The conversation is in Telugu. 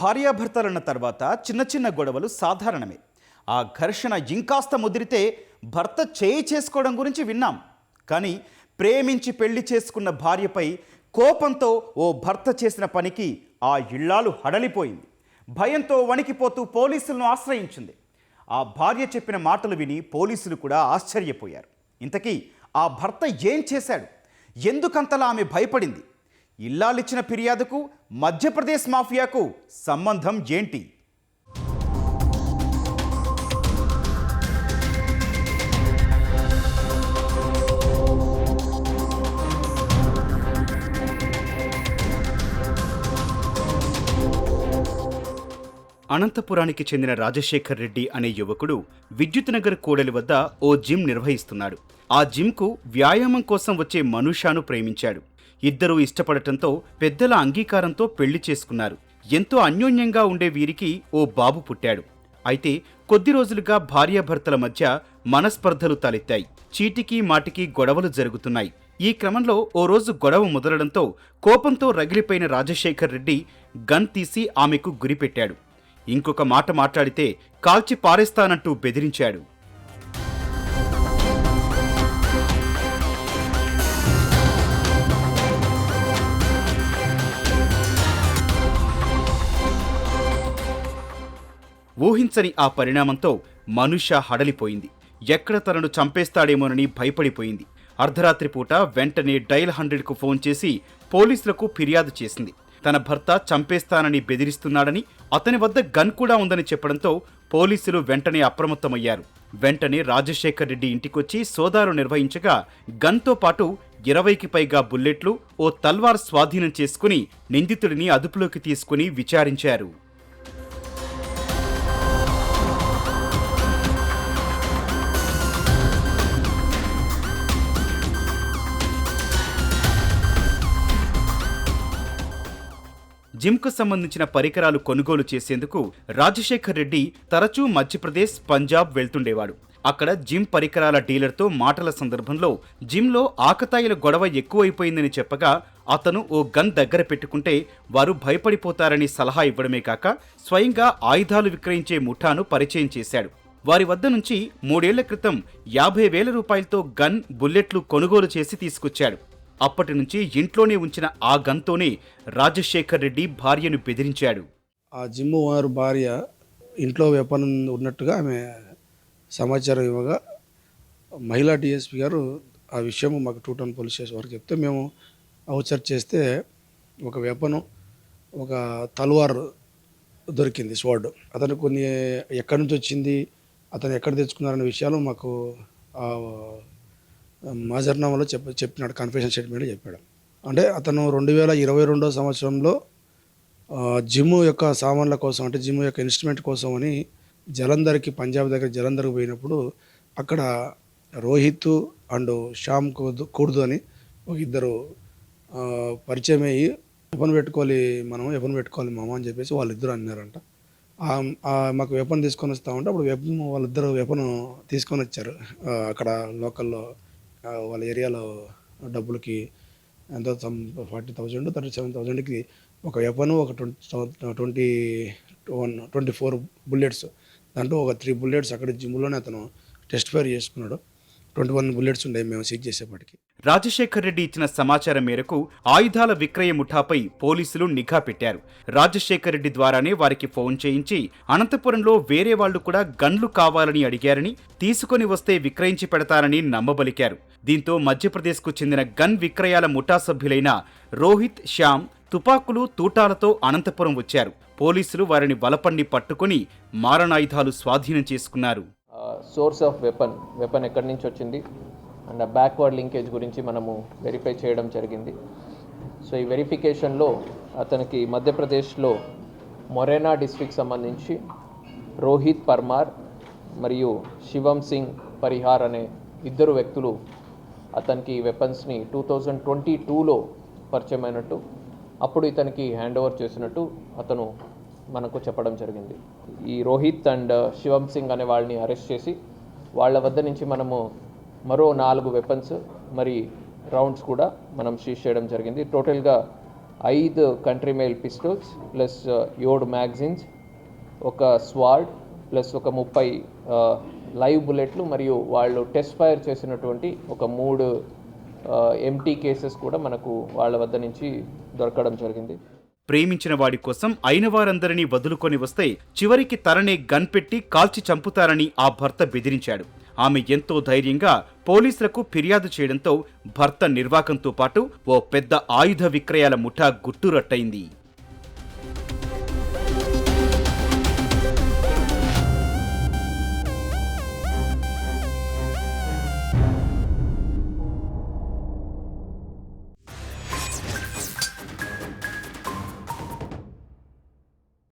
భార్యాభర్తలన్న తర్వాత చిన్న చిన్న గొడవలు సాధారణమే. ఆ ఘర్షణ ఇంకాస్త ముదిరితే భర్త చేయి చేసుకోవడం గురించి విన్నాం. కానీ ప్రేమించి పెళ్ళి చేసుకున్న భార్యపై కోపంతో ఓ భర్త చేసిన పనికి ఆ ఇళ్ళాలు హడలిపోయింది. భయంతో వణికిపోతూ పోలీసులను ఆశ్రయించింది. ఆ భార్య చెప్పిన మాటలు విని పోలీసులు కూడా ఆశ్చర్యపోయారు. ఇంతకీ ఆ భర్త ఏం చేశాడు? ఎందుకంతలా ఆమె భయపడింది? ఇల్లాలిచ్చిన ఫిర్యాదుకు మధ్యప్రదేశ్ మాఫియాకు సంబంధం ఏంటి? అనంతపురానికి చెందిన రాజశేఖర్ రెడ్డి అనే యువకుడు విద్యుత్ నగర్ కూడలి వద్ద ఓ జిమ్ నిర్వహిస్తున్నాడు. ఆ జిమ్కు వ్యాయామం కోసం వచ్చే మనుషాను ప్రేమించాడు. ఇద్దరూ ఇష్టపడటంతో పెద్దల అంగీకారంతో పెళ్ళి చేసుకున్నారు. ఎంతో అన్యోన్యంగా ఉండే వీరికి ఓ బాబు పుట్టాడు. అయితే కొద్ది రోజులుగా భార్యాభర్తల మధ్య మనస్పర్ధలు తలెత్తాయి. చీటికి మాటికి గొడవలు జరుగుతున్నాయి. ఈ క్రమంలో ఓ రోజు గొడవ మొదలడంతో కోపంతో రగిలిపోయిన రాజశేఖర్ రెడ్డి గన్ తీసి ఆమెకు గురిపెట్టాడు. ఇంకొక మాట మాట్లాడితే కాల్చి పారేస్తానంటూ బెదిరించాడు. ఊహించని ఆ పరిణామంతో మనుష హడలిపోయింది. ఎక్కడ తనను చంపేస్తాడేమోనని భయపడిపోయింది. అర్ధరాత్రి పూట వెంటనే డైల్ హండ్రెడ్కు ఫోన్ చేసి పోలీసులకు ఫిర్యాదు చేసింది. తన భర్త చంపేస్తానని బెదిరిస్తున్నాడని అతని వద్ద గన్ కూడా ఉందని చెప్పడంతో పోలీసులు వెంటనే అప్రమత్తమయ్యారు. వెంటనే రాజశేఖర్ రెడ్డి ఇంటికొచ్చి సోదాలు నిర్వహించగా గన్తో పాటు ఇరవైకి పైగా బుల్లెట్లు ఓ తల్వార్ స్వాధీనం చేసుకుని నిందితుడిని అదుపులోకి తీసుకుని విచారించారు. జిమ్కు సంబంధించిన పరికరాలు కొనుగోలు చేసేందుకు రాజశేఖర్ రెడ్డి తరచూ మధ్యప్రదేశ్ పంజాబ్ వెళ్తుండేవాడు. అక్కడ జిమ్ పరికరాల డీలర్తో మాటల సందర్భంలో జిమ్లో ఆకతాయిల గొడవ ఎక్కువైపోయిందని చెప్పగా అతను ఓ గన్ దగ్గర పెట్టుకుంటే వారు భయపడిపోతారని సలహా ఇవ్వడమే కాక స్వయంగా ఆయుధాలు విక్రయించే ముఠాను పరిచయం చేశాడు. వారి వద్ద నుంచి మూడేళ్ళ క్రితం యాభై వేల రూపాయలతో గన్ బుల్లెట్లు కొనుగోలు చేసి తీసుకొచ్చాడు. అప్పటి నుంచి ఇంట్లోనే ఉంచిన ఆ గన్తోనే రాజశేఖర్ రెడ్డి భార్యను బెదిరించాడు. ఆ జిమ్ ఓనర్ భార్య ఇంట్లో వెపన్ ఉన్నట్టుగా ఆమె సమాచారం ఇవ్వగా మహిళా డిఎస్పి గారు ఆ విషయం మాకు టూ టౌన్ పోలీస్ స్టేషన్ వరకు చెప్తే మేము అవుచర్ చేస్తే ఒక వెపను ఒక తల్వార్ దొరికింది స్వాడ్ అతను కొన్ని ఎక్కడి నుంచి వచ్చింది అతను ఎక్కడ తెచ్చుకున్నారనే విషయాలు మాకు మాజర్నామాలో చెప్ప చెప్పినాడు కన్ఫెషన్ స్టేట్మెంట్ చెప్పాడు. అంటే అతను రెండు వేల ఇరవై రెండో సంవత్సరంలో జిమ్ యొక్క సామాన్ల కోసం అంటే జిమ్ యొక్క ఇన్స్ట్రుమెంట్ కోసం అని జలంధర్కి పంజాబ్ దగ్గర జలంధర్కి పోయినప్పుడు అక్కడ రోహిత్ అండ్ శ్యామ్ కూర్దు కూర్దు అని ఒక ఇద్దరు పరిచయం అయ్యి వెపన్ పెట్టుకోవాలి మనం వెపన్ పెట్టుకోవాలి మామ అని చెప్పేసి వాళ్ళిద్దరు అన్నారంట. మాకు వెపన్ తీసుకొని వస్తా ఉంటే అప్పుడు వెపన్ వాళ్ళిద్దరు వెపన్ తీసుకొని వచ్చారు. అక్కడ లోకల్లో వాళ్ళ ఏరియాలో డబ్బులకి ఎంతో ఫార్టీ థౌజండ్ థర్టీ సెవెన్ థౌజండ్కి ఒక వెపన్ ఒక twenty twenty one twenty four bullets. దాంట్లో ఒక త్రీ బుల్లెట్స్ అక్కడ జిమ్లోనే అతను టెస్ట్ ఫైర్ చేసుకున్నాడు. ట్వంటీ వన్ బుల్లెట్స్ ఉన్నాయి మేము సీజ్ చేసేప్పటికి రాజశేఖర్ రెడ్డి ఇచ్చిన సమాచారం మేరకు ఆయుధాల విక్రయ ముఠాపై పోలీసులు నిఘా పెట్టారు. రాజశేఖర్ రెడ్డి ద్వారానే వారికి ఫోన్ చేయించి అనంతపురంలో వేరే వాళ్ళు కూడా గన్లు కావాలని అడిగారని తీసుకొని వస్తే విక్రయించి పెడతారని నమ్మబలికారు. దీంతో మధ్యప్రదేశ్కు చెందిన గన్ విక్రయాల ముఠా సభ్యులైన రోహిత్ శ్యామ్ తుపాకులు తూటాలతో అనంతపురం వచ్చారు. పోలీసులు వారిని బలపండి పట్టుకుని మారణాయుధాలు స్వాధీనం చేసుకున్నారు. సోర్స్ ఆఫ్ వెపన్ వెపన్ ఎక్కడి నుంచి వచ్చింది? అండ్ బ్యాక్వర్డ్ లింకేజ్ గురించి మనము వెరిఫై చేయడం జరిగింది. సో ఈ వెరిఫికేషన్లో అతనికి మధ్యప్రదేశ్లో మొరేనా డిస్టిక్ సంబంధించి రోహిత్ పర్మార్ మరియు శివం సింగ్ పరిహార్ అనే ఇద్దరు వ్యక్తులు అతనికి ఈ వెపన్స్ని టూ థౌజండ్ ట్వంటీ టూలో పరిచయం అయినట్టు అప్పుడు ఇతనికి హ్యాండ్ ఓవర్ చేసినట్టు అతను మనకు చెప్పడం జరిగింది. ఈ రోహిత్ అండ్ శివం సింగ్ అనే వాళ్ళని అరెస్ట్ చేసి వాళ్ళ వద్ద నుంచి మనము మరో నాలుగు వెపన్స్ మరి రౌండ్స్ కూడా మనం సీజ్ చేయడం జరిగింది. టోటల్గా ఐదు కంట్రీ మెయిల్ పిస్టల్స్ ప్లస్ ఏడు మ్యాగజైన్స్ ఒక స్వాడ్ ప్లస్ ఒక ముప్పై uh, లైవ్ బుల్లెట్లు మరియు వాళ్ళు టెస్ట్ ఫైర్ చేసినటువంటి ఒక మూడు ఎంటీ కేసెస్ కూడా మనకు వాళ్ళ వద్ద నుంచి దొరకడం జరిగింది. ప్రేమించిన వాడి కోసం అయిన వారందరినీ వదులుకొని వస్తే చివరికి తననే గన్ పెట్టి కాల్చి చంపుతారని ఆ భర్త బెదిరించాడు. ఆమె ఎంతో ధైర్యంగా పోలీసులకు ఫిర్యాదు చేయడంతో భర్త నిర్వాకంతో పాటు ఓ పెద్ద ఆయుధ విక్రయాల ముఠా గుట్టురట్టయింది.